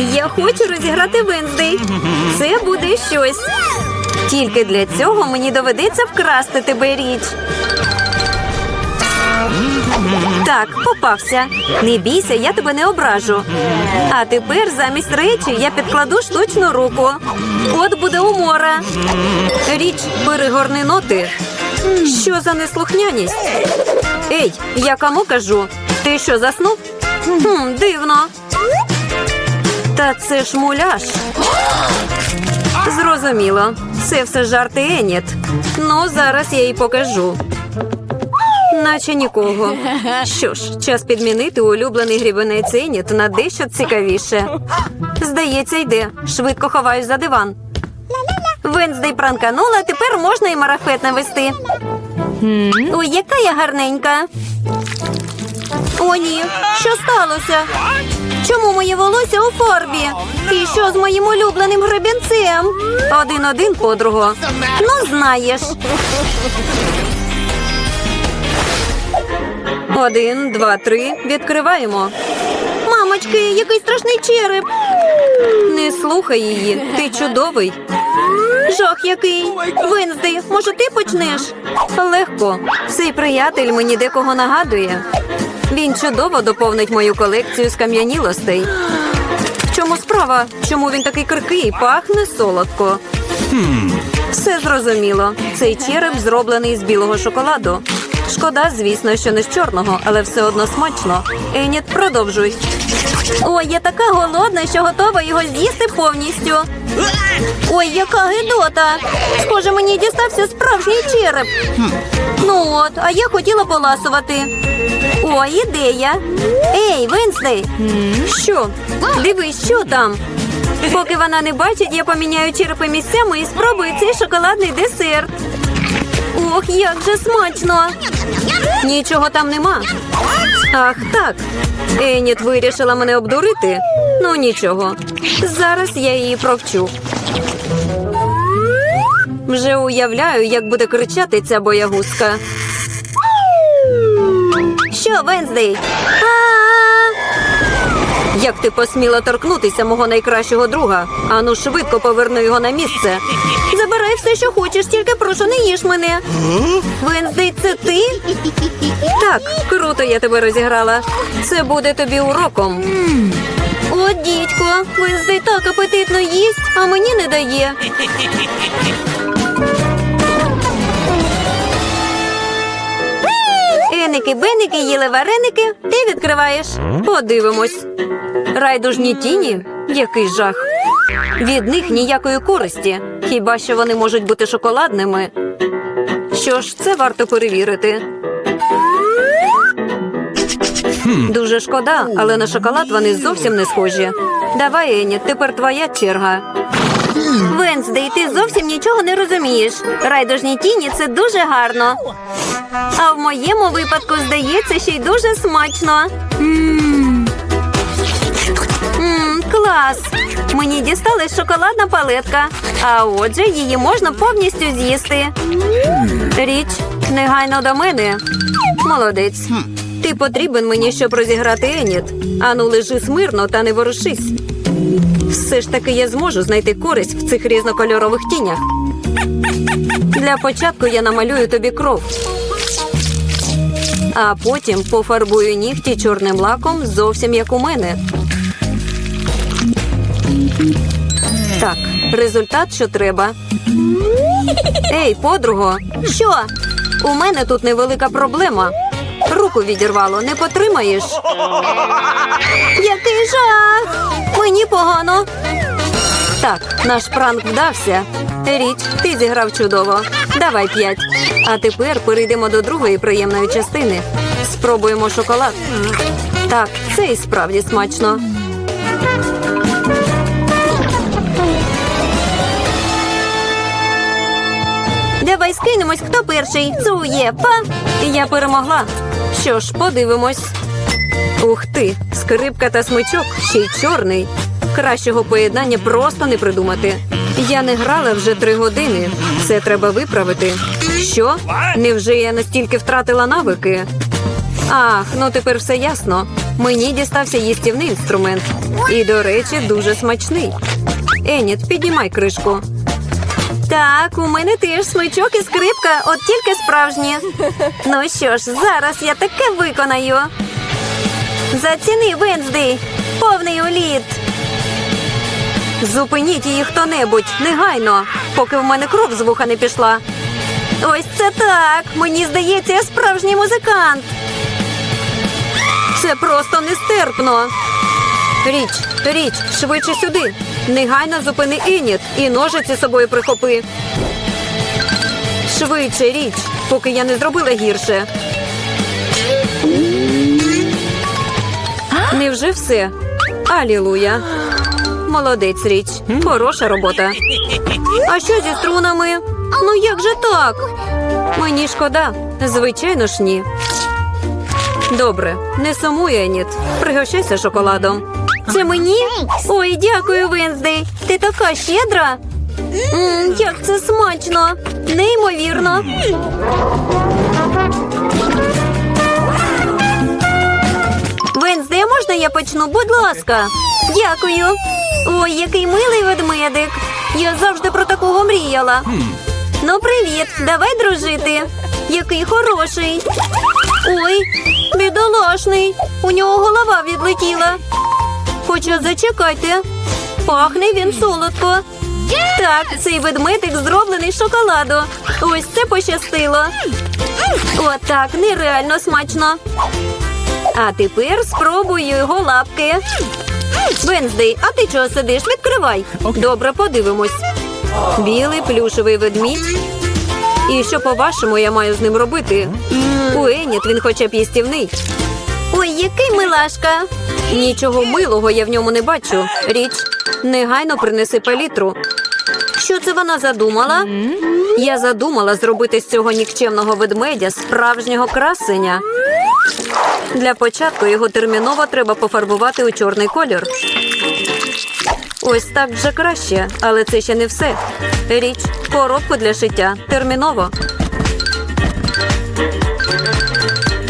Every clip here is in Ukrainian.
Я хочу розіграти Венздей. Це буде щось. Тільки для цього мені доведеться вкрасти тебе річ. Так, попався. Не бійся, я тебе не ображу. А тепер замість речі я підкладу штучну руку. От буде умора. Річ, перегорни ноти. Що за неслухняність? Ей, я кому кажу? Ти що заснув? Хм, дивно. Та це ж муляж. Зрозуміло. Це все жарти Еніт. Ну, зараз я їй покажу. Наче нікого. Що ж, час підмінити улюблений грібенець Еніт на дещо цікавіше. Здається, йде. Швидко ховаюсь за диван. Венздей пранканула, тепер можна і марафет навести. Ой, яка я гарненька. О, ні, що сталося? Чому моє волосся у фарбі? І що з моїм улюбленим гребінцем? Один-один, подруго. Ну, знаєш. Один, два, три. Відкриваємо. Мамочки, який страшний череп. Не слухай її. Ти чудовий. Жах який. Венздей, може, ти почнеш? Легко. Цей приятель мені декого нагадує. Він чудово доповнить мою колекцію скам'янілостей. В чому справа? Чому він такий крикий і пахне солодко? Все зрозуміло. Цей череп зроблений з білого шоколаду. Шкода, звісно, що не з чорного, але все одно смачно. Еніт, продовжуй. Ой, я така голодна, що готова його з'їсти повністю. Ой, яка гидота! Схоже, мені дістався справжній череп. Ну от, а я хотіла поласувати. О, ідея. Ей, Венслей! Що? Дивись, що там? Поки вона не бачить, я поміняю черепи місцями і спробую цей шоколадний десерт. Ох, як же смачно! Нічого там нема. Ах, так. Еніт вирішила мене обдурити. Ну нічого. Зараз я її провчу. Вже уявляю, як буде кричати ця боягузка. Що, Венздей? Як ти посміла торкнутися мого найкращого друга? Ану, швидко поверни його на місце. Забирай все, що хочеш, тільки прошу, не їж мене. Венздей, це ти? Так, круто я тебе розіграла. Це буде тобі уроком. О, дідько, Венздей так апетитно їсть, а мені не дає. Еники, беники їли вареники, ти відкриваєш. Подивимось. Райдужні тіні? Який жах. Від них ніякої користі. Хіба що вони можуть бути шоколадними? Що ж, це варто перевірити. Дуже шкода, але на шоколад вони зовсім не схожі. Давай, Ені, тепер твоя черга. Венздей, ти зовсім нічого не розумієш. Райдужні тіні це дуже гарно. А в моєму випадку здається, ще й дуже смачно. Мм, клас! Мені дісталась шоколадна палетка, а отже, її можна повністю з'їсти. Річ, негайно до мене. Молодець. Ти потрібен мені, щоб розіграти Еніт. Ану, лежи смирно та не ворушись. Все ж таки я зможу знайти користь в цих різнокольорових тінях. Для початку я намалюю тобі кров. А потім пофарбую нігті чорним лаком зовсім як у мене. Так, результат, що треба. Ей, подруго, що? У мене тут невелика проблема. Руку відірвало, не потримаєш. Який жах! Мені погано. Так, наш пранк вдався. Річ, ти зіграв чудово. Давай п'ять. А тепер перейдемо до другої приємної частини. Спробуємо шоколад. Так, це і справді смачно. Давай скинемось, хто перший. Цуєпа. Я перемогла. Що ж, подивимось. Ух ти, скрипка та смичок, ще й чорний. Кращого поєднання просто не придумати. Я не грала вже три години. Це треба виправити. Що? Невже я настільки втратила навики? Ах, ну тепер все ясно. Мені дістався їстівний інструмент. І, до речі, дуже смачний. Еніт, піднімай кришку. Так, у мене теж смичок і скрипка, от тільки справжні. Ну що ж, зараз я таке виконаю. Заціни, Венздей, повний уліт. Зупиніть її хто-небудь, негайно, поки в мене кров з вуха не пішла. Ось це так. Мені здається, я справжній музикант. Це просто нестерпно. Річ, річ, швидше сюди. Негайно зупини Еніт і ножиці собою прихопи. Швидше річ, поки я не зробила гірше. Невже все? Алілуя. Молодець річ. Хороша робота. А що зі струнами? Ну як же так? Мені шкода. Звичайно ж ні. Добре, не сумуй, Еніт. Пригощайся шоколадом. Це мені? Ой, дякую, Венздей. Ти така щедра. М, як це смачно! Неймовірно. Венздей, а можна я почну? Будь ласка. Дякую. Ой, який милий ведмедик. Я завжди про такого мріяла. Ну, привіт, давай дружити. Який хороший. Ой, бідолашний. У нього голова відлетіла. Хоча зачекайте. Пахне він солодко. Так, цей ведмедик зроблений з шоколаду. Ось це пощастило. Отак, нереально смачно. А тепер спробую його лапки. Венздей, а ти чого сидиш? Відкривай. Добре, подивимось. Білий плюшевий ведмідь. І що, по-вашому, я маю з ним робити? У Еніт він хоча б їстівний. Ой, який милашка. Нічого милого я в ньому не бачу. Річ, негайно принеси палітру. Що це вона задумала? Я задумала зробити з цього нікчемного ведмедя справжнього красення. Для початку його терміново треба пофарбувати у чорний колір. Ось так вже краще, але це ще не все. Річ, коробку для шиття. Терміново.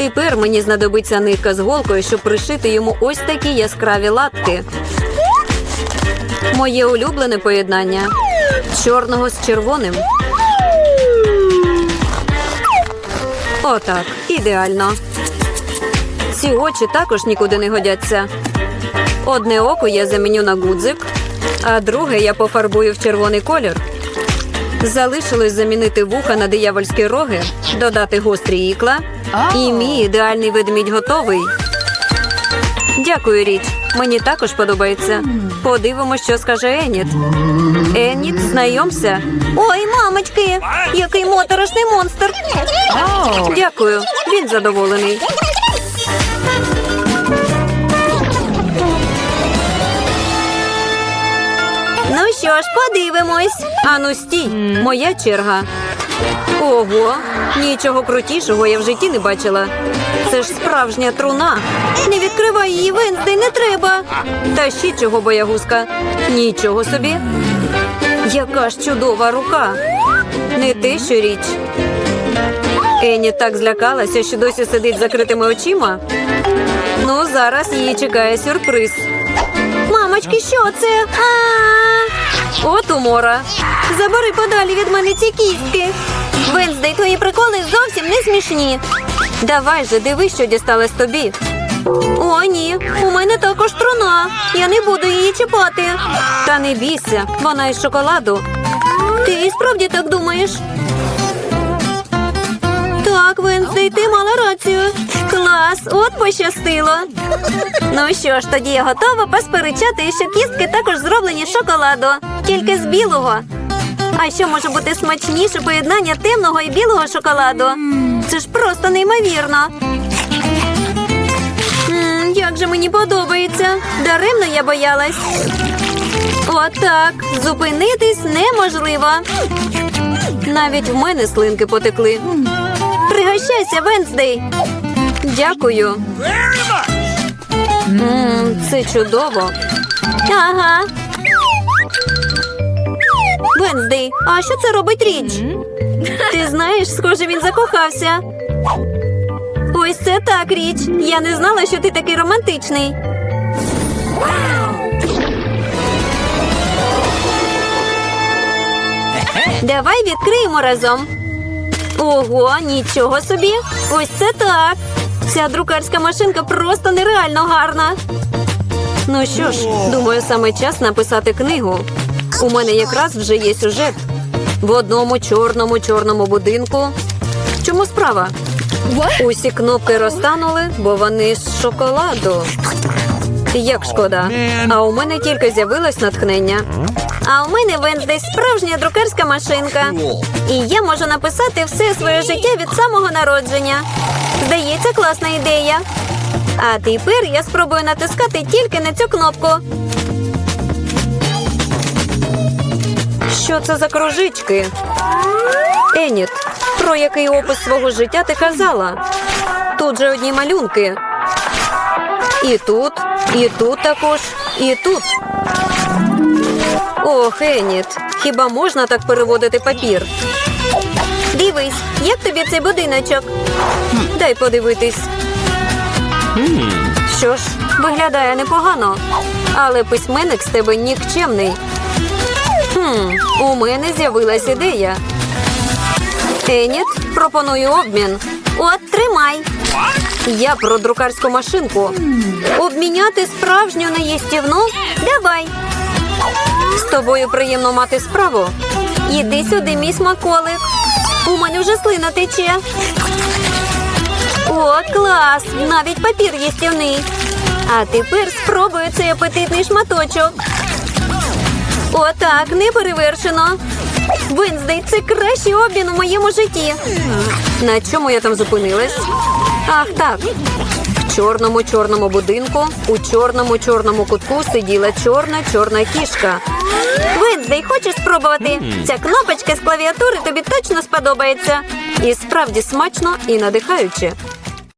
Тепер мені знадобиться нитка з голкою, щоб пришити йому ось такі яскраві латки. Моє улюблене поєднання чорного з червоним. Отак, ідеально. Ці очі також нікуди не годяться. Одне око я заміню на гудзик, а друге я пофарбую в червоний колір. Залишилось замінити вуха на диявольські роги, додати гострі ікла. І мій ідеальний ведмідь готовий. Дякую, річ. Мені також подобається. Подивимось, що скаже Еніт. Еніт, знайомся. Ой, мамочки, який моторошний монстр. Дякую, він задоволений. Ну що ж, подивимось. Ану, стій, моя черга. Ого, нічого крутішого я в житті не бачила. Це ж справжня труна. Не відкривай її, Венздей, не треба. Та ще чого, боягузка. Нічого собі. Яка ж чудова рука. Не те, що річ. Ені так злякалася, що досі сидить з закритими очима. Ну, зараз її чекає сюрприз. Мамочки, що це? А-а-а! От умора. Забери подалі від мене ці кістки. Венздей, твої приколи зовсім не смішні. Давай же, дивись, що дісталось тобі. О, ні, у мене також труна. Я не буду її чіпати. Та не бійся, вона із шоколаду. Ти і справді так думаєш? Так, Венздей, ти мала рацію. Клас, от пощастило. Ну що ж, тоді я готова посперечати, що кістки також зроблені з шоколаду, тільки з білого. А що може бути смачніше поєднання темного і білого шоколаду? Це ж просто неймовірно. М, як же мені подобається. Даремно я боялась. Отак. Зупинитись неможливо. Навіть в мене слинки потекли. Пригощайся, Венздей. Дякую. Це чудово. Ага. Венздей, а що це робить річ? Ти знаєш, схоже, він закохався. Ось це так річ. Я не знала, що ти такий романтичний. Давай відкриємо разом. Ого, нічого собі. Ось це так. Ця друкарська машинка просто нереально гарна. Ну що ж, думаю, саме час написати книгу. У мене якраз вже є сюжет. В одному чорному чорному будинку. В чому справа? Усі кнопки розтанули, бо вони з шоколаду. Як шкода. А у мене тільки з'явилось натхнення. А у мене Венздей справжня друкарська машинка. І я можу написати все своє життя від самого народження. Здається, класна ідея. А тепер я спробую натискати тільки на цю кнопку. Що це за кружечки? Еніт, про який опис свого життя ти казала? Тут же одні малюнки. І тут, і тут також, і тут. Ох, Еніт, хіба можна так переводити папір? Дивись, як тобі цей будиночок? Дай подивитись. Що ж, виглядає непогано, але письменник з тебе нікчемний. Хм, у мене з'явилась ідея. Еніт, пропоную обмін. От тримай. Я про друкарську машинку. Обміняти справжню на їстівну? Давай. З тобою приємно мати справу. Іди сюди, мій смаколик. У мене вже слина тече. О, клас! Навіть папір їстівний. А тепер спробую цей апетитний шматочок. Отак, не перевершено. Венздей, це кращий обмін у моєму житті. На чому я там зупинилась? Ах, так. В чорному чорному будинку у чорному чорному кутку сиділа чорна чорна кішка. Венздей, хочеш спробувати? Ця кнопочка з клавіатури тобі точно сподобається. І справді смачно і надихаюче.